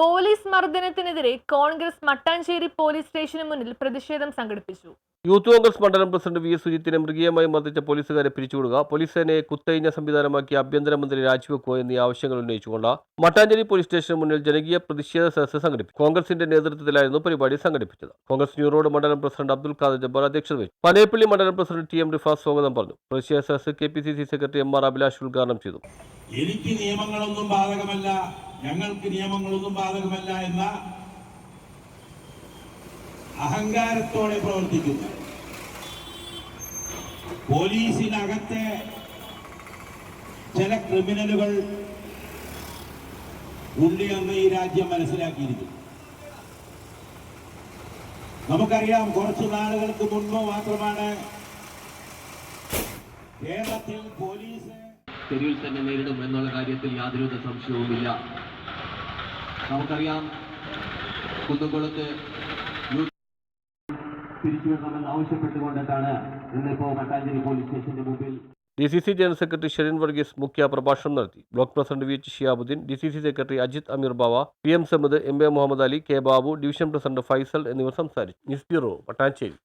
Police മർദ്ദനത്തിനെതിരെ Congress Mattancherry police സ്റ്റേഷന് മുന്നിൽ പ്രതിഷേധം സംഘടിപ്പിച്ചു. യൂത്ത് കോൺഗ്രസ് മണ്ഡലം പ്രസിഡന്റ് വി എസ് സുജിത്തിനെ മൃഗീയമായി മർദ്ദിച്ച പോലീസുകാരെ പിരിച്ചുവിടുക പോലീസ് സേനയെ കുത്തഴിഞ്ഞ സംവിധാനമാക്കി ആഭ്യന്തരമന്ത്രി രാജിവെക്കുക എന്നീ ആവശ്യങ്ങൾ ഉന്നയിച്ചുകൊണ്ട് മട്ടാഞ്ചേരി പോലീസ് സ്റ്റേഷന് മുന്നിൽ ജനകീയ പ്രതിഷേധ സദസ്സ് സംഘടിപ്പിച്ചു. കോൺഗ്രസിന്റെ നേതൃത്വത്തിലായിരുന്നു പരിപാടി സംഘടിപ്പിച്ചത്. കോൺഗ്രസ് ന്യൂ റോഡ് മണ്ഡലം പ്രസിഡന്റ് അബ്ദുൽ ഖാദർ ജബ്ബാർ അധ്യക്ഷത വഹിച്ചു. പനേപ്പള്ളി മണ്ഡലം പ്രസിഡന്റ് ടി എം റിഫാസ് സ്വാഗതം പറഞ്ഞു. പ്രതിഷേധ സദസ്സ് K P C C secretary M R Abhilash ഉദ്ഘാടനം ചെയ്തു. എനിക്ക് നിയമങ്ങളൊന്നും ബാധകമല്ല. ഞങ്ങൾക്ക് നിയമങ്ങളൊന്നും ബാധകമല്ല എന്ന അഹങ്കാരത്തോടെ പ്രവർത്തിക്കുന്നു. പോലീസിനകത്തെ ചില ക്രിമിനലുകൾ ഉണ്ട് എന്ന് ഈ രാജ്യം മനസ്സിലാക്കിയിരിക്കുന്നു. നമുക്കറിയാം കുറച്ച് നാളുകൾക്ക് മുൻപ് മാത്രമാണ് കേരളത്തിൽ പോലീസ് തെരുവിൽ തന്നെ നേരിടും എന്നുള്ള കാര്യത്തിൽ യാതൊരുവിധ സംശയവുമില്ല. നമുക്കറിയാം കുന്നുകുളത്ത് പോലീസ് സ്റ്റേഷന്റെ മുമ്പിൽ D C C general secretary Sherin Varghese മുഖ്യ പ്രഭാഷണം നടത്തി. Block president V H Shiyabuddin D C C secretary Ajith Ameer Bava P M Samad M A Muhammad Ali K Babu division president Faisal എന്നിവർ സംസാരിച്ചു. News bureau Pattancheri